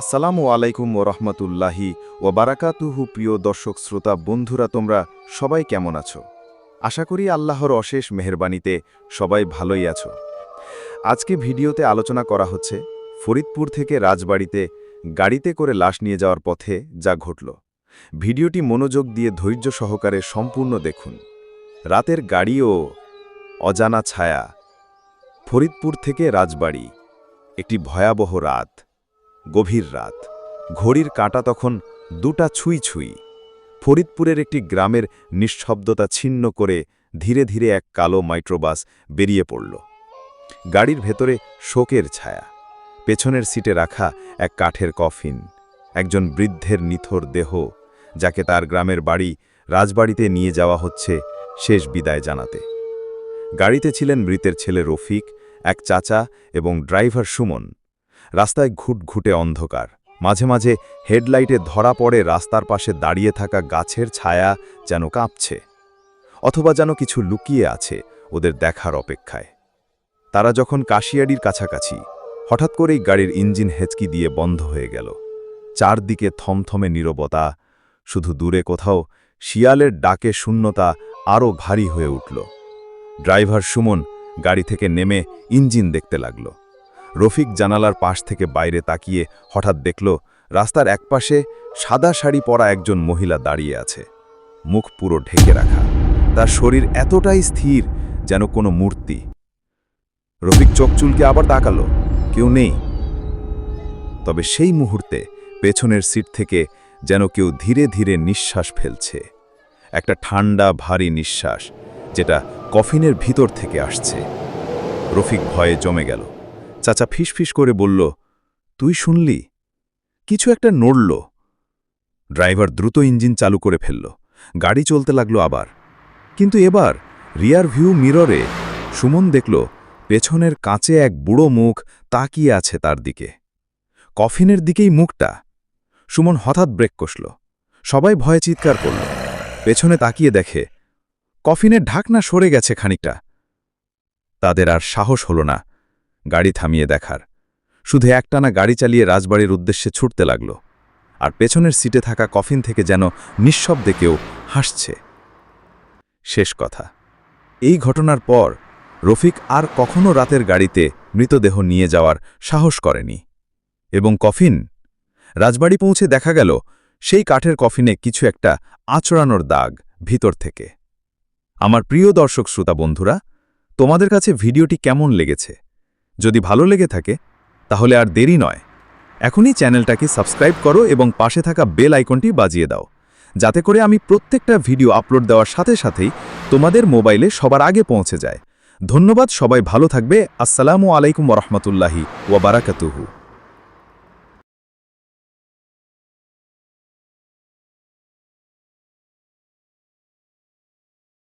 আসসালামু আলাইকুম ও রহমতুল্লাহি ও বারাকাতুহু প্রিয় দর্শক শ্রোতা, বন্ধুরা, তোমরা সবাই কেমন আছো? আশা করি আল্লাহর অশেষ মেহরবানিতে সবাই ভালোই আছো। আজকে ভিডিওতে আলোচনা করা হচ্ছে ফরিদপুর থেকে রাজবাড়িতে গাড়িতে করে লাশ নিয়ে যাওয়ার পথে যা ঘটল। ভিডিওটি মনোযোগ দিয়ে ধৈর্য সহকারে সম্পূর্ণ দেখুন। রাতের গাড়ি ও অজানা ছায়া ফরিদপুর থেকে রাজবাড়ি, একটি ভয়াবহ রাত। গভীর রাত। ঘড়ির কাঁটা তখন দুটা ছুঁই ছুঁই। ফরিদপুরের একটি গ্রামের নিঃশব্দতা ছিন্ন করে ধীরে ধীরে এক কালো মাইক্রোবাস বেরিয়ে পড়ল। গাড়ির ভেতরে শোকের ছায়া। পেছনের সিটে রাখা এক কাঠের কফিন। একজন বৃদ্ধের নিথর দেহ, যাকে তার গ্রামের বাড়ি রাজবাড়িতে নিয়ে যাওয়া হচ্ছে শেষ বিদায় জানাতে। গাড়িতে ছিলেন মৃতের ছেলে রফিক, এক চাচা এবং ড্রাইভার সুমন। রাস্তায় ঘুটঘুটে অন্ধকার। মাঝে মাঝে হেডলাইটে ধরা পড়ে রাস্তার পাশে দাঁড়িয়ে থাকা গাছের ছায়া যেন কাঁপছে, অথবা যেন কিছু লুকিয়ে আছে ওদের দেখার অপেক্ষায়। তারা যখন কাশিয়াডির কাছাকাছি, হঠাৎ করেই গাড়ির ইঞ্জিন হেঁচকি দিয়ে বন্ধ হয়ে গেল। চারদিকে থমথমে নীরবতা, শুধু দূরে কোথাও শিয়ালের ডাকে শূন্যতা আরও ভারী হয়ে উঠল। ড্রাইভার সুমন গাড়ি থেকে নেমে ইঞ্জিন দেখতে লাগল। রফিক জানালার পাশ থেকে বাইরে তাকিয়ে হঠাৎ দেখল, রাস্তার একপাশে সাদা শাড়ি পরা একজন মহিলা দাঁড়িয়ে আছে। মুখ পুরো ঢেকে রাখা। তার শরীর এতটাই স্থির যেন কোনো মূর্তি। রফিক চোখ চুলকে আবার তাকালো। কেউ নেই। তবে সেই মুহূর্তে পেছনের সিট থেকে যেন কেউ ধীরে ধীরে নিঃশ্বাস ফেলছে। একটা ঠান্ডা, ভারী নিঃশ্বাস, যেটা কফিনের ভিতর থেকে আসছে। রফিক ভয়ে জমে গেল। চাচা ফিসফিস করে বলল, তুই শুনলি? কিছু একটা নড়ল। ড্রাইভার দ্রুত ইঞ্জিন চালু করে ফেলল। গাড়ি চলতে লাগল আবার। কিন্তু এবার রিয়ার ভিউ মিররে সুমন দেখল, পেছনের কাঁচে এক বুড়ো মুখ তাকিয়ে আছে তার দিকে। কফিনের দিকেই মুখটা। সুমন হঠাৎ ব্রেক কষল। সবাই ভয়ে চিৎকার করল। পেছনে তাকিয়ে দেখে, কফিনের ঢাকনা সরে গেছে খানিকটা। তাদের আর সাহস হল না। গাড়ি থামিয়ে দেখার। শুধু একটানা গাড়ি চালিয়ে রাজবাড়ির উদ্দেশ্যে ছুটতে লাগল। আর পেছনের সিটে থাকা কফিন থেকে যেন নিঃশব্দে কেউ হাসছে। শেষ কথা। এই ঘটনার পর রফিক আর কখনো রাতের গাড়িতে মৃতদেহ নিয়ে যাওয়ার সাহস করেনি। এবং কফিন? রাজবাড়ি পৌঁছে দেখা গেল সেই কাঠের কফিনে কিছু একটা আচড়ানোর দাগ ভিতর থেকে। আমার প্রিয় দর্শক শ্রোতা বন্ধুরা, তোমাদের কাছে ভিডিওটি কেমন লেগেছে? যদি ভালো লেগে থাকে, তাহলে আর দেরি নয়। এখনই চ্যানেলটাকে সাবস্ক্রাইব করো এবং পাশে থাকা বেল আইকনটি বাজিয়ে দাও, যাতে করে আমি প্রত্যেকটা ভিডিও আপলোড দেওয়ার সাথে সাথেই তোমাদের মোবাইলে সবার আগে পৌঁছে যায়। ধন্যবাদ, সবাই ভালো থাকবে। আসসালামু আলাইকুম রহমতুল্লাহি ওয়াবারাকাতুহু